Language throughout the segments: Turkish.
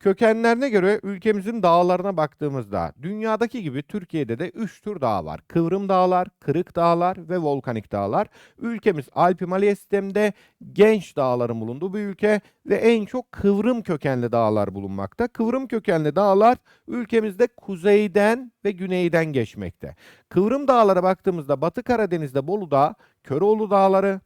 Kökenlerine göre ülkemizin dağlarına baktığımızda dünyadaki gibi Türkiye'de de 3 tür dağ var. Kıvrım dağlar, kırık dağlar ve volkanik dağlar. Ülkemiz Alp Himalaya sisteminde genç dağların bulunduğu bir ülke ve en çok kıvrım kökenli dağlar bulunmakta. Kıvrım kökenli dağlar ülkemizde kuzeyden ve güneyden geçmekte. Kıvrım dağlara baktığımızda Batı Karadeniz'de Bolu Dağı, Köroğlu Dağları,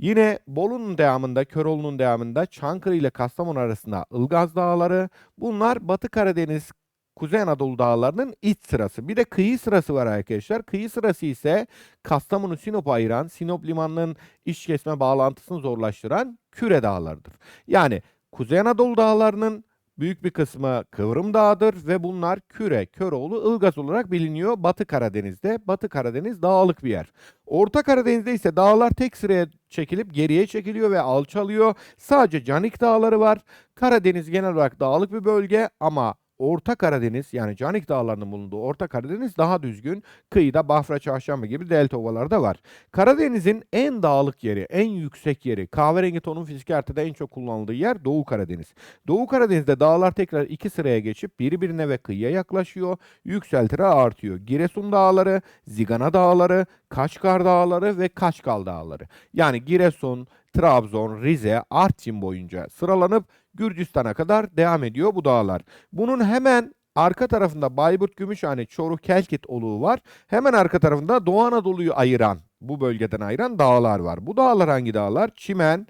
Yine Bolu'nun devamında, Köroğlu'nun devamında Çankırı ile Kastamonu arasında Ilgaz Dağları. Bunlar Batı Karadeniz, Kuzey Anadolu dağlarının iç sırası. Bir de kıyı sırası var arkadaşlar. Kıyı sırası ise Kastamonu Sinop'u ayıran, Sinop limanının iç kesme bağlantısını zorlaştıran Küre Dağları'dır. Yani Kuzey Anadolu dağlarının büyük bir kısmı Kıvrım Dağı'dır ve bunlar Küre, Köroğlu, Ilgaz olarak biliniyor Batı Karadeniz'de. Batı Karadeniz dağlık bir yer. Orta Karadeniz'de ise dağlar tek sıraya çekilip geriye çekiliyor ve alçalıyor. Sadece Canik Dağları var. Karadeniz genel olarak dağlık bir bölge ama Orta Karadeniz yani Canik Dağları'nın bulunduğu Orta Karadeniz daha düzgün. Kıyıda Bafra, Çarşamba gibi delta ovaları da var. Karadeniz'in en dağlık yeri, en yüksek yeri, kahverengi tonun fizik haritada en çok kullanıldığı yer Doğu Karadeniz. Doğu Karadeniz'de dağlar tekrar iki sıraya geçip birbirine ve kıyıya yaklaşıyor, yükseltire artıyor. Giresun Dağları, Zigana Dağları, Kaçkar Dağları ve Kaçkal Dağları. Yani Giresun, Trabzon, Rize, Artvin boyunca sıralanıp Gürcistan'a kadar devam ediyor bu dağlar. Bunun hemen arka tarafında Bayburt, Gümüşhane, Çoruh, Kelkit oluğu var. Hemen arka tarafında Doğu Anadolu'yu ayıran, bu bölgeden ayıran dağlar var. Bu dağlar hangi dağlar? Çimen,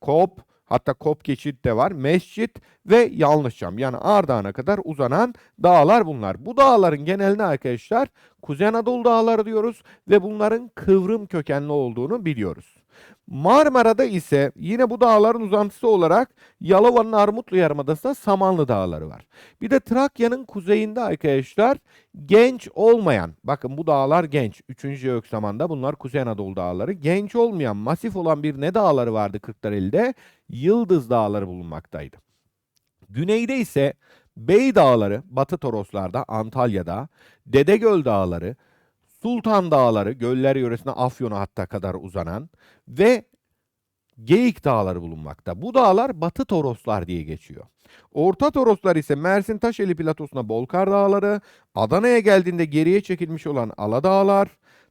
Kop, hatta Kop Geçit de var, Mescit ve Yanlışçam. Yani Ardahan'a kadar uzanan dağlar bunlar. Bu dağların geneline arkadaşlar Kuzey Anadolu dağları diyoruz ve bunların kıvrım kökenli olduğunu biliyoruz. Marmara'da ise yine bu dağların uzantısı olarak Yalova'nın Armutlu Yarımadası'nda Samanlı Dağları var. Bir de Trakya'nın kuzeyinde arkadaşlar genç olmayan, bakın bu dağlar genç. 3. Öksaman'da bunlar Kuzey Anadolu Dağları. Genç olmayan, masif olan bir ne dağları vardı Kırklareli'de? Yıldız Dağları bulunmaktaydı. Güneyde ise Bey Dağları, Batı Toroslar'da, Antalya'da, Dedegöl Dağları, Sultan Dağları, göller yöresine Afyon'a hatta kadar uzanan ve Geyik Dağları bulunmakta. Bu dağlar Batı Toroslar diye geçiyor. Orta Toroslar ise Mersin Taşeli Platosu'na Bolkar Dağları, Adana'ya geldiğinde geriye çekilmiş olan Ala Dağlar,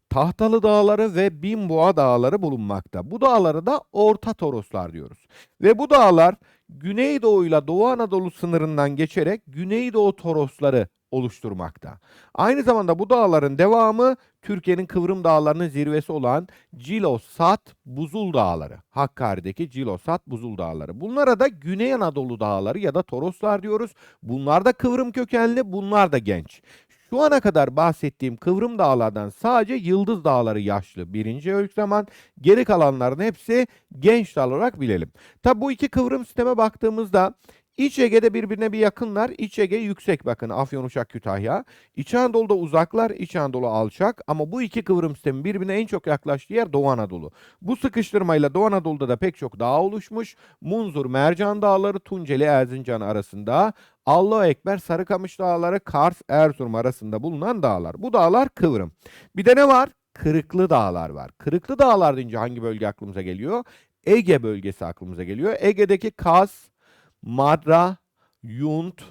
Tahtalı Dağları ve Binboğa Dağları bulunmakta. Bu dağları da Orta Toroslar diyoruz. Ve bu dağlar Güneydoğu ile Doğu Anadolu sınırından geçerek Güneydoğu Torosları oluşturmakta. Aynı zamanda bu dağların devamı Türkiye'nin kıvrım dağlarının zirvesi olan Cilosat Buzul Dağları. Hakkari'deki Cilosat Buzul Dağları. Bunlara da Güney Anadolu Dağları ya da Toroslar diyoruz. Bunlar da kıvrım kökenli, bunlar da genç. Şu ana kadar bahsettiğim kıvrım dağlardan sadece Yıldız Dağları yaşlı birinci ölçü zaman geri kalanların hepsi genç dağ olarak bilelim. Tabi bu iki kıvrım sisteme baktığımızda İç Ege'de birbirine bir yakınlar. İç Ege yüksek bakın Afyon, Uşak, Kütahya. İç Anadolu'da uzaklar, İç Anadolu alçak. Ama bu iki kıvrım sistemi birbirine en çok yaklaştığı yer Doğu Anadolu. Bu sıkıştırmayla Doğu Anadolu'da da pek çok dağ oluşmuş. Munzur, Mercan Dağları, Tunceli, Erzincan arasında. Allahu Ekber, Sarıkamış Dağları, Kars, Erzurum arasında bulunan dağlar. Bu dağlar kıvrım. Bir de ne var? Kırıklı dağlar var. Kırıklı dağlar deyince hangi bölge aklımıza geliyor? Ege bölgesi aklımıza geliyor. Ege'deki Kaz, Madra, Yunt,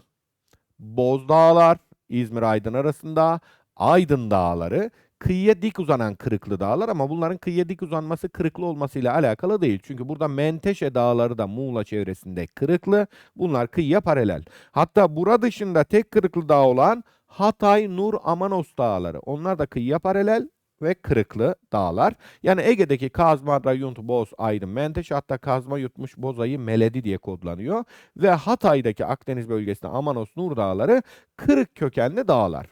Bozdağlar, İzmir Aydın arasında, Aydın Dağları, kıyıya dik uzanan kırıklı dağlar ama bunların kıyıya dik uzanması kırıklı olmasıyla alakalı değil. Çünkü burada Menteşe Dağları da Muğla çevresinde kırıklı. Bunlar kıyıya paralel. Hatta bura dışında tek kırıklı dağ olan Hatay, Nur, Amanos Dağları. Onlar da kıyıya paralel ve kırıklı dağlar. Yani Ege'deki Kazma, Rayunt, Boz, Aydın, Menteşe hatta Kazma yutmuş Bozayı Meledi diye kodlanıyor. Ve Hatay'daki Akdeniz bölgesinde Amanos, Nur dağları kırık kökenli dağlar.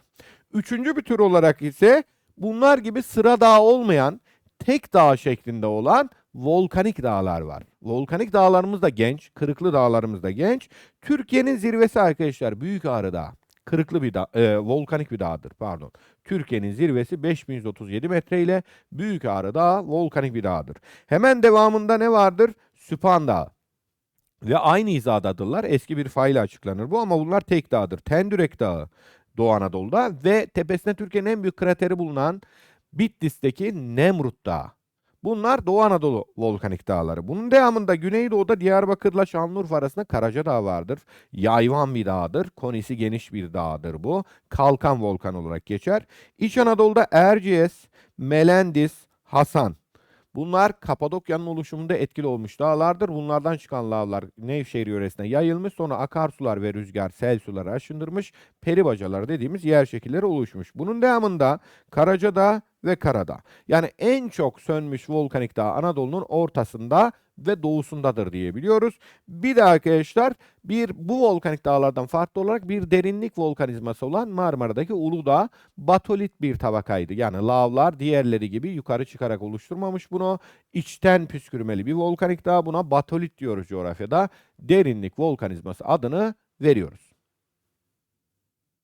Üçüncü bir tür olarak ise bunlar gibi sıra dağ olmayan tek dağ şeklinde olan volkanik dağlar var. Volkanik dağlarımız da genç, kırıklı dağlarımız da genç. Türkiye'nin zirvesi arkadaşlar Büyük Ağrı Dağı. Kırıklı bir dağ, e, volkanik bir dağdır pardon. Türkiye'nin zirvesi 5137 metre ile Büyük Ağrı Dağı volkanik bir dağdır. Hemen devamında ne vardır? Süphan Dağı. Ve aynı hizadadırlar. Eski bir faile açıklanır bu ama bunlar tek dağdır. Tendürek Dağı Doğu Anadolu'da ve tepesinde Türkiye'nin en büyük krateri bulunan Bitlis'teki Nemrut Dağı. Bunlar Doğu Anadolu volkanik dağları. Bunun devamında Güneydoğu'da Diyarbakır'la Şanlıurfa arasında Karacadağ vardır. Yayvan bir dağdır. Konisi geniş bir dağdır bu. Kalkan volkan olarak geçer. İç Anadolu'da Erciyes, Melendis, Hasan. Bunlar Kapadokya'nın oluşumunda etkili olmuş dağlardır. Bunlardan çıkan lavlar Nevşehir yöresine yayılmış. Sonra akarsular ve rüzgar sel suları aşındırmış. Peribacalar dediğimiz yer şekilleri oluşmuş. Bunun devamında Karacadağ ve Karadağ. Yani en çok sönmüş volkanik dağ Anadolu'nun ortasında ve doğusundadır diyebiliyoruz. Bir de arkadaşlar bir bu volkanik dağlardan farklı olarak bir derinlik volkanizması olan Marmara'daki Uludağ batolit bir tabakaydı. Yani lavlar diğerleri gibi yukarı çıkarak oluşturmamış bunu. İçten püskürmeli bir volkanik dağ buna batolit diyoruz coğrafyada. Derinlik volkanizması adını veriyoruz.